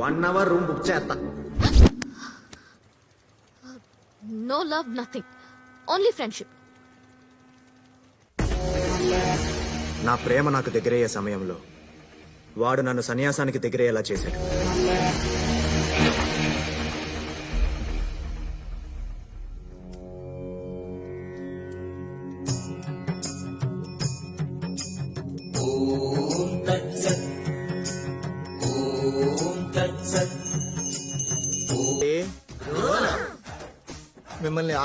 One hour room book చేస్తా. No love nothing only friendship నా ప్రేమ నాకు దగ్గరయ్యే సమయంలో వాడు నన్ను సన్యాసానికి దగ్గరయ్యేలా చేశాడు.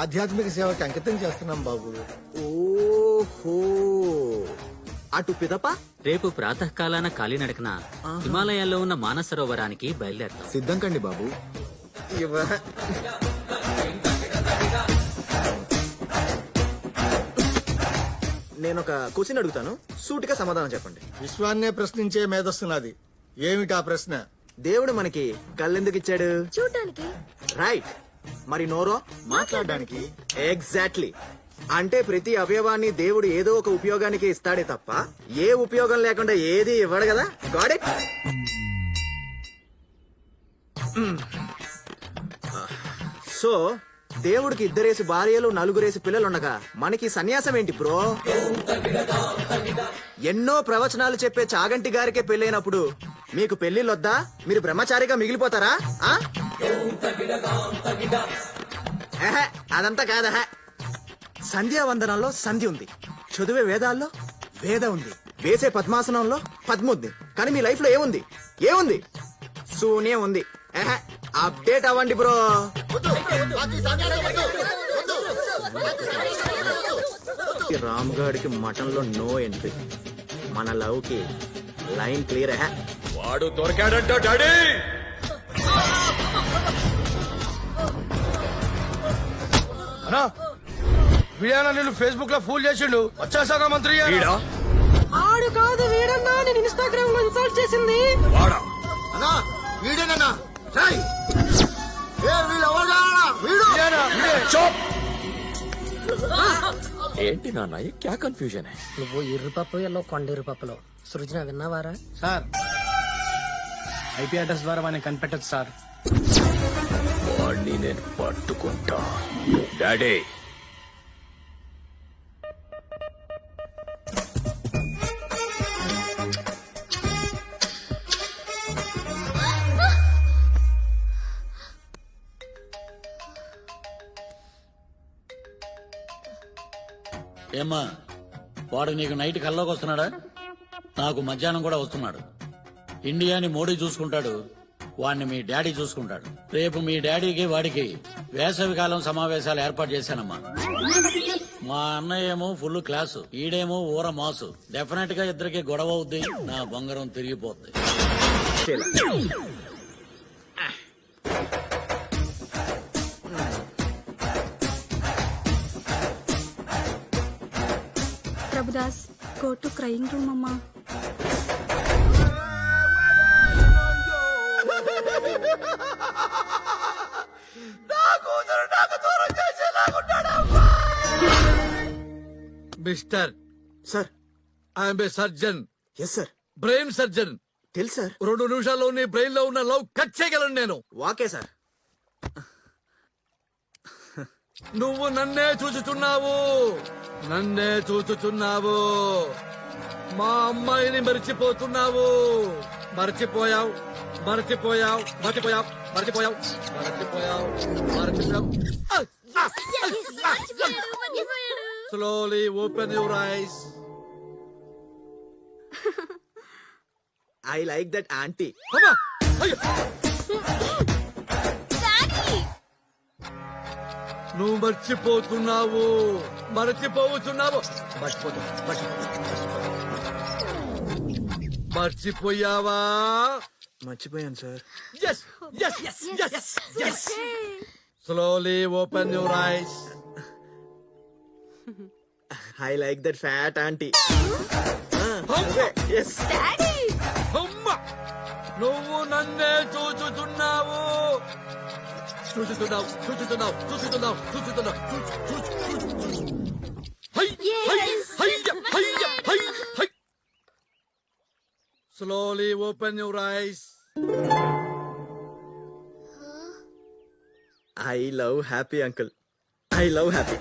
ఆధ్యాత్మిక సేవకి అంకితం చేస్తున్నాం బాబు. ఓహో. అటు పిదప? రేపు ప్రాతకాలాన కాలినడకన హిమాలయాల్లో ఉన్న మానసరోవరానికి బయలుదేరతాం. సిద్ధం కండి బాబు. నేను ఒక క్వశ్చన్ అడుగుతాను. సూటిగా సమాధానం చెప్పండి. విశ్వాన్నే ప్రశ్నించే మేధస్సున్నది. ఏమిటి ఆ ప్రశ్న? దేవుడు మనకి కళ్ళెందుకు ఇచ్చాడు? చూడటానికి రైట్. మరి నోరో? మాట్లాడడానికి. ఎగ్జాక్ట్లీ అంటే ప్రతి అవయవాన్ని దేవుడు ఏదో ఒక ఉపయోగానికి ఇస్తాడే తప్ప ఏ ఉపయోగం లేకుండా ఏది ఇవ్వడు కదా? God it. సో దేవుడికి ఇద్దరేసి భార్యలు నలుగురేసి పిల్లలు ఉండగా మనకి సన్యాసం ఏంటి బ్రో? ఎన్నో ప్రవచనాలు చెప్పే చాగంటి గారికే పెళ్ళైనప్పుడు మీకు పెళ్ళిళ్ళొద్దా మీరు బ్రహ్మచారిగా మిగిలిపోతారా? ఆ? ఎహె, అదంతా కాదహ సంధ్యావందనంలో సంధి ఉంది. చదివే వేదాల్లో వేద ఉంది. వేసే పద్మాసనంలో పద్మ ఉంది. కానీ మీ లైఫ్లో ఏముంది? ఏముంది? సూనే ఉంది. ఎహె, అప్డేట్ అవ్వండి బ్రో. ఈ రామ్ గాడికి మటన్లో నో ఎంట్రీ మన లవ్కి లైన్ క్లియర్ వాడు దొరికాడంట డాడీ! అన్నా వీడేనా నేను ఫేస్బుక్ లో ఫూల్ చేసిండు వచ్చేసాక మంత్రి వీడా ఆడు కాదు వీడన్నా నేను ఇన్స్టాగ్రామ్ లో ఇన్స్టాల్ చేసింది వాడా అన్నా వీడేనన్నా రేయ్! ఏ వీడు ఎవరు కావాలా? వీడు వీడేనా? వీడే. ఏంటి నాన్న ये क्या कंफ्यूजन है నువ్వు ఎర్రిపప్పు ఎల్లో కొండ ఎర్రిపప్పులో సృజన విన్నావారా సార్ ఐపీ అడ్రస్ ద్వారా వాడిని కనిపెట్టచ్చు సార్ వాడిని నేను పట్టుకుంటా. డాడీ. ఏమ్మా వాడు నీకు నైట్ కల్లోకి వస్తున్నాడా నాకు మధ్యాహ్నం కూడా వస్తున్నాడు. ఇండియాని మోడీ చూసుకుంటాడు. వాడిని మీ డాడీ చూసుకుంటాడు. రేపు మీ డాడీకి వాడికి వేసవి కాలం సమావేశాలు ఏర్పాటు చేశానమ్మా. మా అన్నయ్య ఏమో ఫుల్ క్లాసు ఈడేమో ఊర మాసు. డెఫినెట్గా ఇద్దరికి గొడవ అవుద్ది నా బొంగరం తిరిగిపోద్ది. Prabhudas go to crying room అమ్మా. Mister sir. I'm a surgeon. Yes sir. Brain surgeon. తెలుసు సార్. రెండు నిమిషాల్లో నీ బ్రెయిన్లో ఉన్న లవ్ కట్ చేయగలను నేను. Okay sir. నువ్వు నన్నే చూచుచున్నావు. నన్నే చూచుచున్నావు. మా అమ్మాయిని మర్చిపోతున్నావు. మర్చిపోయావు. మర్చిపోయావు. మర్చిపోయావు. మర్చిపోయావు మర్చిపోయావు మర్చిపోయావు slowly open your eyes I like that aunty నువ్వు మర్చిపోతున్నావు. మర్చిపోతున్నావు. మర్చిపోతు మర్చిపోయావా? మర్చిపోయాను sir. Yes yes yes yes slowly open your eyes I like that fat aunty yes అమ్మ నువ్వు నన్నే చూచుతున్నావు చూచుతున్నావు చూచుతున్నావు చూచుతున్నావు చూచుతున్నావు slowly open your eyes I love happy uncle I love happy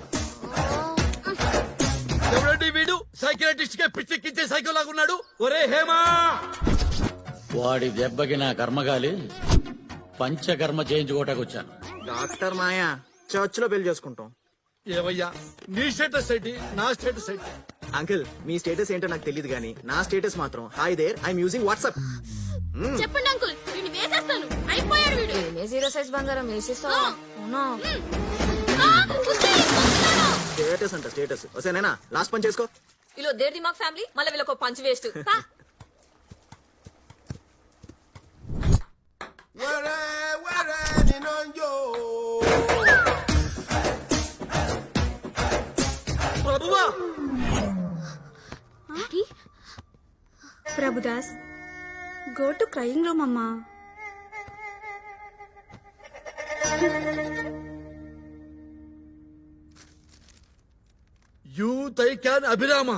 ఎవరండి వీడు? సైకియాట్రిస్ట్గా పిచ్చెక్కించే సైకిల్ లాగున్నాడు? ఒరే హేమా! వాడి దెబ్బకి నా కర్మగాలి పంచకర్మ చేయించుకోవటానికి వచ్చాను. డాక్టర్ మాయా చర్చ్లో పెళ్ళి చేసుకుంటాం. ఏవయ్యా నీ స్టేటస్ ఏంటి? నా స్టేటస్ ఏంటి? అంకుల్ మీ స్టేటస్ ఏంటో నాకు తెలియదు కానీ నా స్టేటస్ మాత్రం hi there I'm using WhatsApp చెప్పండి అంకుల్. వీడిని వేసేస్తాను. అయిపోయాడు వీడు. ఏ జీరో సైజ్ బంగారం వేసేస్తా అవునా. స్టేటస్ అంట స్టేటస్. వసేనేనా లాస్ట్ పని చేసుకో. వీళ్ళు దేర్ దిమాగ్ ఫ్యామిలీ మళ్ళీ వీళ్ళకి punch waste. Prabhudas go to crying room అమ్మా యూత్ ఐకాన్ అభిరామ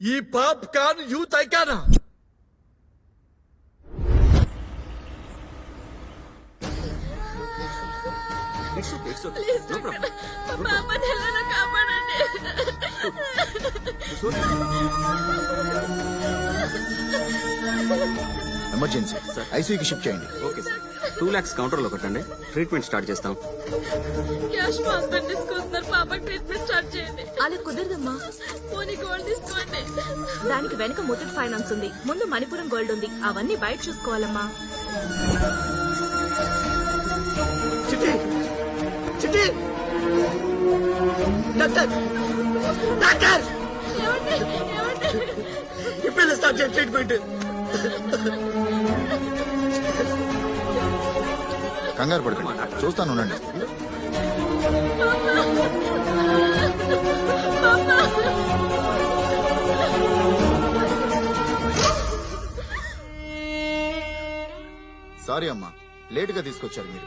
ఈ పాప్ కాన్ యూత్ ఐకానా ఎమర్జెన్సీ ఐసీయూకి షిఫ్ట్ చేయండి. ఓకే సార్ టూ లాక్స్ కౌంటర్లో కట్టండి. ట్రీట్మెంట్ స్టార్ట్ చేస్తాం. క్యాష్ మా హస్బెండ్ తీసుకొస్తున్నారు. పాపకి ట్రీట్మెంట్ స్టార్ట్ చేయండి. అలా కుదరదమ్మా. పోనీ గోల్డ్ తీసుకోండి. దానికి వెనక ముత్తూట్ ఫైనాన్స్ ఉంది. ముందు మణిపురం గోల్డ్ ఉంది. అవన్నీ బయట చూసుకోవాలమ్మా. Chitti Chitti doctor doctor! ఇప్పుడు స్టార్ట్ చేయండి ట్రీట్మెంట్. కంగారు పడకండి. చూస్తాను ఉండండి. సారీ అమ్మా లేట్గా తీసుకొచ్చారు మీరు.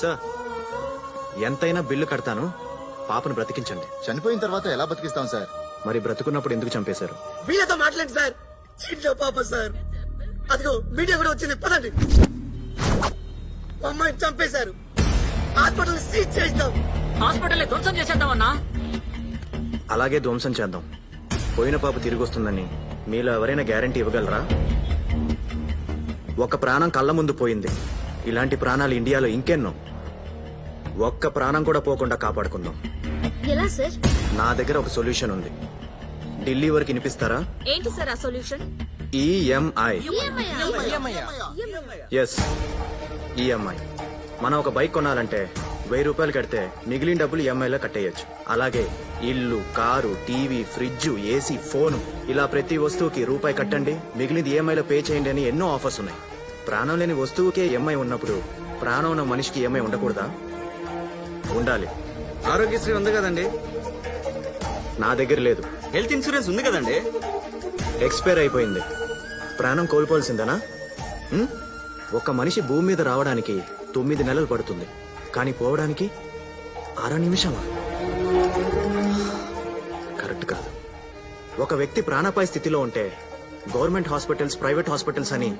సార్ ఎంతైనా బిల్లు కడతాను. పాపను బ్రతికించండి. చనిపోయిన తర్వాత ఎలా బతికిస్తాం సార్? మరి బ్రతుకున్నప్పుడు ఎందుకు చంపేశారు? వీళ్ళతో మాట్లాడండి సార్. చిన్న పాప సార్. అదిగో మీడియా కూడా వచ్చింది. పదండి. అమ్మాయిని చంపేశారు. హాస్పిటల్ సీజ్ చేస్తాం హాస్పిటల్ ధ్వంసం చేసేద్దామన్నా? అలాగే ధ్వంసం చేద్దాం. పోయిన పాప తిరిగి వస్తుందని మీలో ఎవరైనా గ్యారంటీ ఇవ్వగలరా? ఒక ప్రాణం కళ్ళ ముందు పోయింది. ఇలాంటి ప్రాణాలు ఇండియాలో ఇంకెన్నో. ఒక్క ప్రాణం కూడా పోకుండా కాపాడుకుందాం. ఎలా సార్? నా దగ్గర ఒక సొల్యూషన్ ఉంది. ఢిల్లీ వరకు వినిపిస్తారా? ఏంటి సార్ ఆ సొల్యూషన్? ఈఎంఐ. Yes EMI. మనం ఒక బైక్ కొనాలంటే వెయ్యి రూపాయలు కడితే మిగిలిన డబ్బులు ఈఎంఐలో కట్టేయచ్చు. అలాగే ఇల్లు car TV fridge AC phone ఇలా ప్రతి వస్తువుకి రూపాయి కట్టండి. మిగిలింది ఈఎంఐలో పే చేయండి అని ఎన్నో ఆఫర్స్ ఉన్నాయి. ప్రాణం లేని వస్తువుకే ఈఎంఐ ఉన్నప్పుడు ప్రాణం ఉన్న మనిషికి ఈఎంఐ ఉండకూడదా? ఉండాలి. ఆరోగ్యశ్రీ ఉంది కదండి? నా దగ్గర లేదు. హెల్త్ ఇన్సూరెన్స్ ఉంది కదండి? ఎక్స్పైర్ అయిపోయింది. ప్రాణం కోల్పోవాల్సిందేనా? ఒక మనిషి భూమి మీద రావడానికి తొమ్మిది నెలలు పడుతుంది. కానీ పోవడానికి అర నిమిషమా? కరెక్ట్ కాదు. ఒక వ్యక్తి ప్రాణాపాయ స్థితిలో ఉంటే గవర్నమెంట్ హాస్పిటల్స్ ప్రైవేట్ హాస్పిటల్స్ అని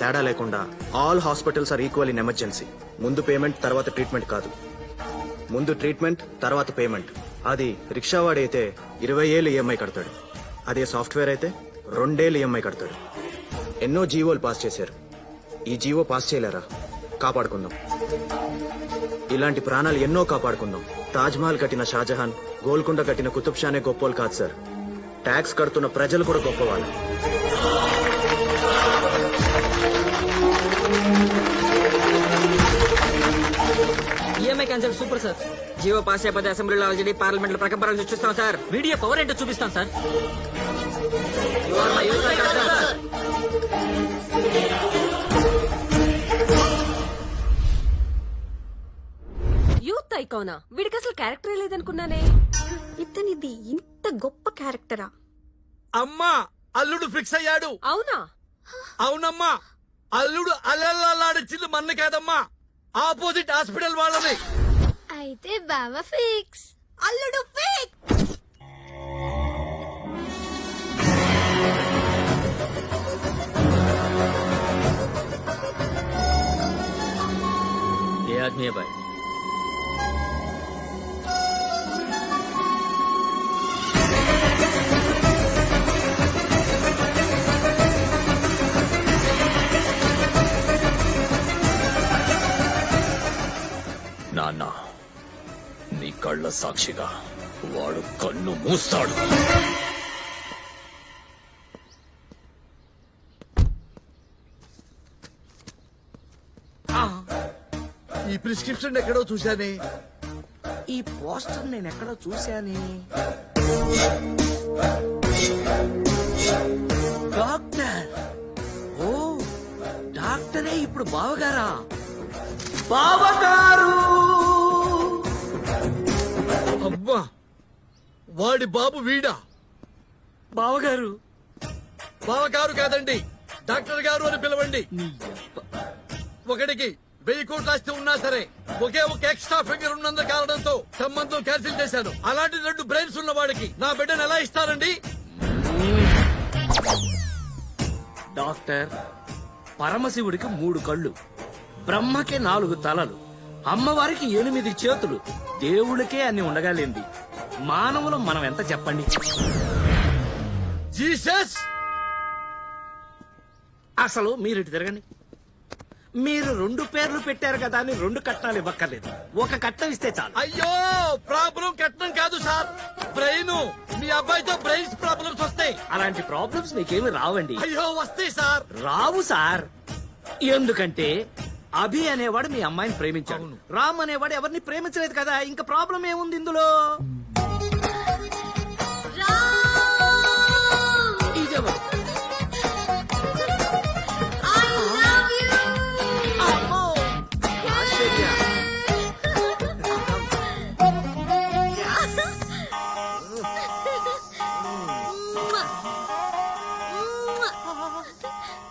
తేడా లేకుండా all hospitals are equal in emergency. ముందు పేమెంట్ తర్వాత ట్రీట్మెంట్ కాదు. ముందు ట్రీట్మెంట్ తర్వాత పేమెంట్. అది రిక్షావాడైతే ఇరవై ఏళ్ళు ఈఎంఐ కడతాడు. అదే సాఫ్ట్వేర్ అయితే రెండేళ్ళు ఈఎంఐ కడతాడు. ఎన్నో జీవోలు పాస్ చేశారు. ఈ జీవో పాస్ చేయలేరా? కాపాడుకుందాం. ఇలాంటి ప్రాణాలు ఎన్నో కాపాడుకుందాం. తాజ్ మహల్ కట్టిన షాజహాన్ గోల్కొండ కట్టిన కుతుబ్ షానే గొప్పోలు కాదు సార్. ట్యాక్స్ కడుతున్న ప్రజలు కూడా గొప్పవాళ్ళు. Cancel super sir Jio pass అయిపోతే అసెంబ్లీలో ఆల్రెడీ పార్లమెంట్లో ప్రకంపనలు చూస్తాం సార్ వీడియో పవర్ ఏంటో చూపిస్తాం సార్ యూత్ ఐకానా వీడికి అసలు క్యారెక్టర్ లేదనుకున్నానే. ఇతనిది ఇంత గొప్ప క్యారెక్టరా అమ్మా అల్లుడు ఫిక్స్ అయ్యాడు. అవునా? అవునమ్మా అల్లుడు అల్లల్లాడిచ్చింది మన్ను కాదమ్మా. ఆపోజిట్ హాస్పిటల్ వాళ్ళని అయితే బావ ఫిక్స్. అల్లుడు ఫిక్స్. ఏ ఆద్మీ బాయ్ సాక్షిగా వాడు కన్ను మూస్తాడు. ఈ ప్రిస్క్రిప్షన్ ఎక్కడో చూశానే. ఈ పోస్టర్ నేను ఎక్కడో చూశానే. డాక్టర్. ఓ డాక్టరే ఇప్పుడు బావగారా. బావగారు! అబ్బా వాడి బాబు వీడా? బావగారు. బావగారు కాదండి డాక్టర్ గారు అని పిలవండి. ఒకడికి వెయ్యి కోట్లు ఆస్తి ఉన్నా సరే ఒకే ఒక ఎక్స్ట్రా ఫింగర్ ఉన్నందు కారణంతో సంబంధం క్యాన్సిల్ చేశాను. అలాంటి రెండు బ్రెయిన్స్ ఉన్న వాడికి నా బిడ్డను ఎలా ఇస్తారండి? డాక్టర్ పరమశివుడికి మూడు కళ్ళు బ్రహ్మకి నాలుగు తలలు. అమ్మవారికి ఎనిమిది చేతులు. దేవుడికే అన్ని ఉండగాలేంది మానవులు మనం ఎంత చెప్పండి? జీసస్! అసలు మీరు ఇటు తిరగండి. మీరు రెండు పేర్లు పెట్టారు కదా అని రెండు కట్నాలు ఇవ్వక్కర్లేదు. ఒక కట్నం ఇస్తే చాలు. అయ్యో ప్రాబ్లం కట్టడం కాదు సార్. బ్రెయిన్ మీ అబ్బాయితో బ్రెయిన్స్ ప్రాబ్లమ్స్ వస్తాయి. అలాంటి ప్రాబ్లమ్స్ మీకేమి రావండి. అయ్యో వస్తాయి సార్. రావు సార్. ఎందుకంటే అభి అనేవాడు మీ అమ్మాయిని ప్రేమించాడు రామ్ అనేవాడు ఎవరిని ప్రేమించలేదు కదా ఇంకా ప్రాబ్లం ఏముంది ఇందులో ఇదెవరు? అమ్మో! ఆశ్చర్య.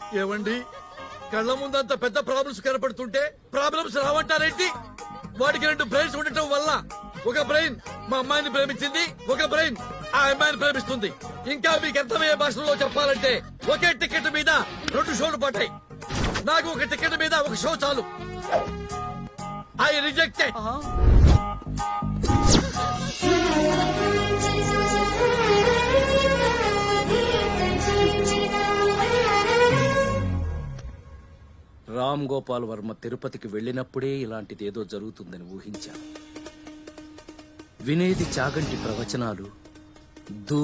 ఏవండి కళ్ళ ముందంత పెద్ద ప్రాబ్లమ్స్ కనపడుతుంటే ప్రాబ్లమ్స్ రావంటారేంటి? వాడికి రెండు బ్రెయిన్స్ ఉండటం వల్ల ఒక బ్రెయిన్ మా అమ్మాయిని ప్రేమించింది ఒక బ్రెయిన్ ఆ అమ్మాయిని ప్రేమిస్తుంది. ఇంకా మీకు అర్థమయ్యే భాషలో చెప్పాలంటే ఒకే టికెట్ మీద రెండు షోలు పడ్డాయి. నాకు ఒక టికెట్ మీద ఒక షో చాలు. ఐ రిజెక్టెడ్ రామ్ గోపాల్ వర్మ తిరుపతికి వెళ్ళినప్పుడే ఇలాంటిది ఏదో జరుగుతుందని ఊహించాను. వినేది చాగంటి ప్రవచనాలు దూ